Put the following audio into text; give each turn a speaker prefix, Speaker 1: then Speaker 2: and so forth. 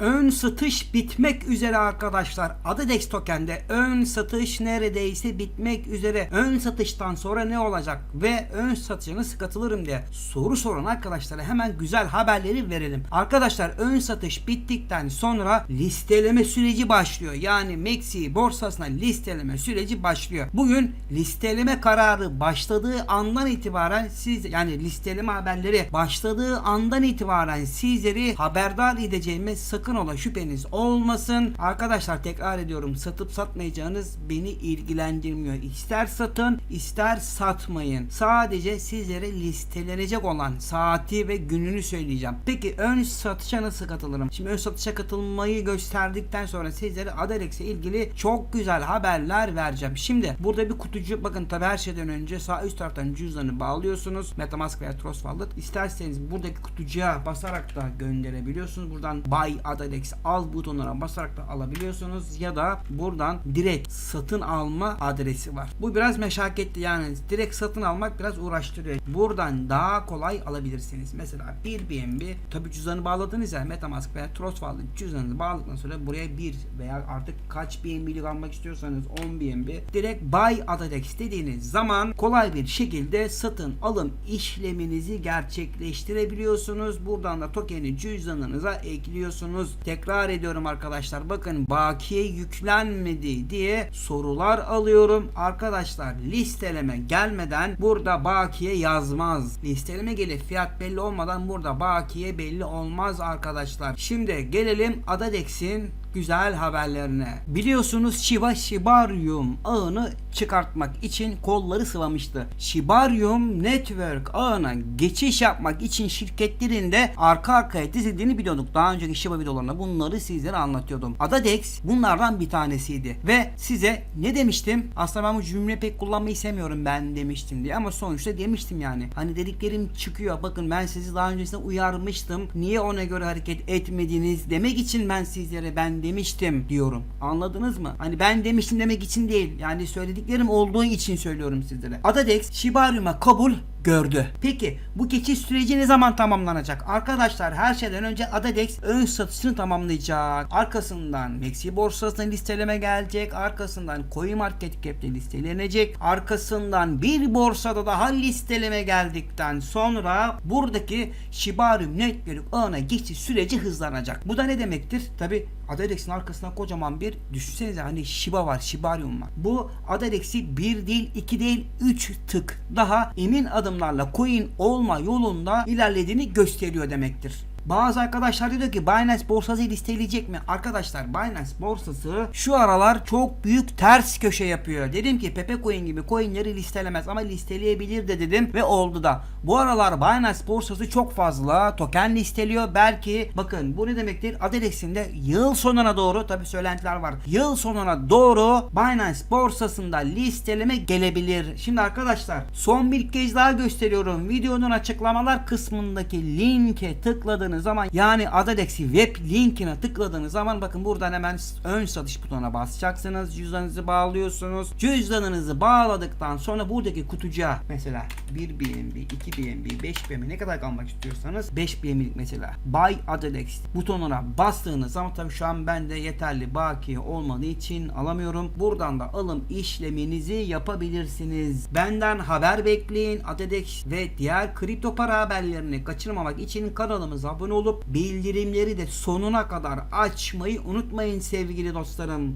Speaker 1: Ön satış bitmek üzere arkadaşlar. Adedex Token'de ön satış neredeyse bitmek üzere. Ön satıştan sonra ne olacak ve ön satışa nasıl katılırım diye soru soran arkadaşlara hemen güzel haberleri verelim. Arkadaşlar ön satış bittikten sonra listeleme süreci başlıyor. Yani Maxi borsasına listeleme süreci başlıyor. Bugün listeleme kararı başladığı andan itibaren siz yani listeleme haberleri başladığı andan itibaren sizleri haberdar edeceğime sakın ola şüpheniz olmasın. Arkadaşlar tekrar ediyorum satıp satmayacağınız beni ilgilendirmiyor. İster satın ister satmayın. Sadece sizlere listelenecek olan saati ve gününü söyleyeceğim. Peki ön satışa nasıl katılırım? Şimdi ön satışa katılmayı gösterdikten sonra sizlere Adelex'e ilgili çok güzel haberler vereceğim. Şimdi burada bir kutucu bakın tabi her şeyden önce sağ üst taraftan cüzdanı bağlıyorsunuz. Metamask veya Trust Wallet. İsterseniz buradaki kutucuğa basarak da gönderebiliyorsunuz. Buradan Buy Adalex al butonuna basarak da alabiliyorsunuz ya da buradan direkt satın alma adresi var. Bu biraz meşakkatli yani direkt satın almak biraz uğraştırıyor. Buradan daha kolay alabilirsiniz. Mesela bir BNB tabi cüzdanı bağladınız ya Metamask veya Trust Wallet cüzdanınızı bağladıktan sonra buraya bir veya artık kaç BNB'lik almak istiyorsanız 10 BNB direkt Buy Adalex dediğiniz zaman kolay bir şekilde satın alım işleminizi gerçekleştirebiliyorsunuz. Buradan da tokeni cüzdanınıza ekliyorsunuz. Tekrar ediyorum arkadaşlar. Bakın bakiye yüklenmedi diye sorular alıyorum. Arkadaşlar listeleme gelmeden burada bakiye yazmaz. Listeleme gelir fiyat belli olmadan burada bakiye belli olmaz arkadaşlar. Şimdi gelelim Adadex'in güzel haberlerine. Biliyorsunuz Shiba Shibarium ağını çıkartmak için kolları sıvamıştı. Shibarium Network ağına geçiş yapmak için şirketlerin de arka arkaya dizildiğini biliyorduk. Daha önceki Shiba videolarında bunları sizlere anlatıyordum. Adadex bunlardan bir tanesiydi. Ve size ne demiştim? Aslında ben bu cümle pek kullanmayı sevmiyorum ben demiştim diye ama sonuçta demiştim yani. Hani dediklerim çıkıyor. Bakın ben sizi daha öncesinde uyarmıştım. Niye ona göre hareket etmediniz demek için ben sizlere ben demiştim diyorum. Anladınız mı? Hani ben demiştim demek için değil. Yani söylediklerim olduğu için söylüyorum sizlere. Adadex Shibarium'a kabul gördü. Peki bu geçiş süreci ne zaman tamamlanacak? Arkadaşlar her şeyden önce Adadex ön satışını tamamlayacak. Arkasından Maxi borsasına listeleme gelecek. Arkasından CoinMarketCap'te listelenecek. Arkasından bir borsada daha listeleme geldikten sonra buradaki Shibarium Network ağına geçiş süreci hızlanacak. Bu da ne demektir? Tabi Adalex'in arkasında kocaman bir düşünsenize hani Shiba var, Shibarium var. Bu Adalex'i bir değil, iki değil, üç tık daha emin adımlarla coin olma yolunda ilerlediğini gösteriyor demektir. Bazı arkadaşlar diyor ki Binance borsası listeleyecek mi? Arkadaşlar Binance borsası şu aralar çok büyük ters köşe yapıyor. Dedim ki Pepe Coin gibi coinleri listelemez ama listeleyebilir de dedim ve oldu da. Bu aralar Binance borsası çok fazla token listeliyor. Belki bakın bu ne demektir? Adelex'in de yıl sonuna doğru tabi söylentiler var. Yıl sonuna doğru Binance borsasında listeleme gelebilir. Şimdi arkadaşlar son bir kez daha gösteriyorum. Videonun açıklamalar kısmındaki linke tıkladığınız zaman yani Adalex'i web linkine tıkladığınız zaman bakın buradan hemen ön satış butonuna basacaksınız. Cüzdanınızı bağlıyorsunuz. Cüzdanınızı bağladıktan sonra buradaki kutucuğa mesela 1 BNB, 2 BNB, 5 BNB ne kadar almak istiyorsanız 5 BNB'lik mesela Buy Adalex butonuna bastığınız zaman tabii şu an bende yeterli bakiye olmadığı için alamıyorum. Buradan da alım işleminizi yapabilirsiniz. Benden haber bekleyin. Adalex ve diğer kripto para haberlerini kaçırmamak için kanalımıza abone olup bildirimleri de sonuna kadar açmayı unutmayın sevgili dostlarım.